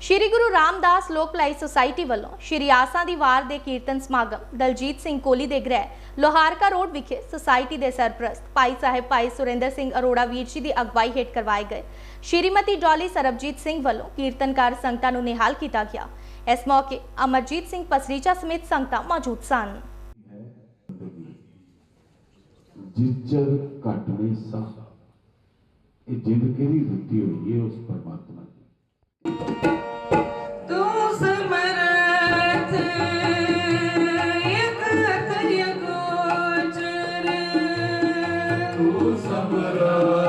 ਸ਼੍ਰੀ ਗੁਰੂ ਰਾਮਦਾਸ ਲੋਕ ਭਲਾਈ ਸੁਸਾਇਟੀ ਵੱਲੋਂ ਸ਼੍ਰੀ ਆਸਾਂ ਦੀ ਵਾਰ ਦੇ ਕੀਰਤਨ ਸਮਾਗਮ ਦਲਜੀਤ ਸਿੰਘ ਕੋਲੀ ਦੇ ਗ੍ਰਹਿ ਲੋਹਾਰਕਾ ਰੋਡ ਵਿਖੇ ਸੁਸਾਇਟੀ ਦੇ ਸਰਪ੍ਰਸਤ ਭਾਈ ਸਾਹਿਬ ਭਾਈ ਸੁਰਿੰਦਰ ਸਿੰਘ ਅਰੋੜਾ ਵੀਰ ਜੀ ਦੀ ਅਗਵਾਈ ਹੇਠ ਕਰਵਾਏ ਗਏ। ਸ਼੍ਰੀਮਤੀ ਡੋਲੀ ਸਰਬਜੀਤ ਸਿੰਘ ਵੱਲੋਂ ਕੀਰਤਨਕਾਰ ਸੰਗਤਾਂ ਨੂੰ ਨਿਹਾਲ ਕੀਤਾ ਗਿਆ। ਇਸ ਮੌਕੇ ਅਮਰਜੀਤ ਸਿੰਘ ਪਸਰੀਚਾ ਸਮੇਤ ਸੰਗਤਾਂ ਮੌਜੂਦ ਸਨ। ਜਿੱਜਰ ਘਟ ਸਾਹ, ਇਹ ਜਿੰਦ ਕਿਹੜੀ ਦਿੱਤੀ ਹੋਈ ਹੈ ਉਸ ਪਰਮਾਤਮਾ ਤੂੰ ਸਮਰਥ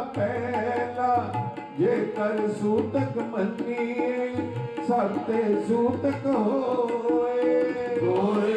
ਪਹਿਲਾ ਜੇ ਕਰ ਸੂਤਕ ਮੰਨੀਏ ਸਤੇ ਸੂਤਕ ਹੋਏ। ਹੋਏ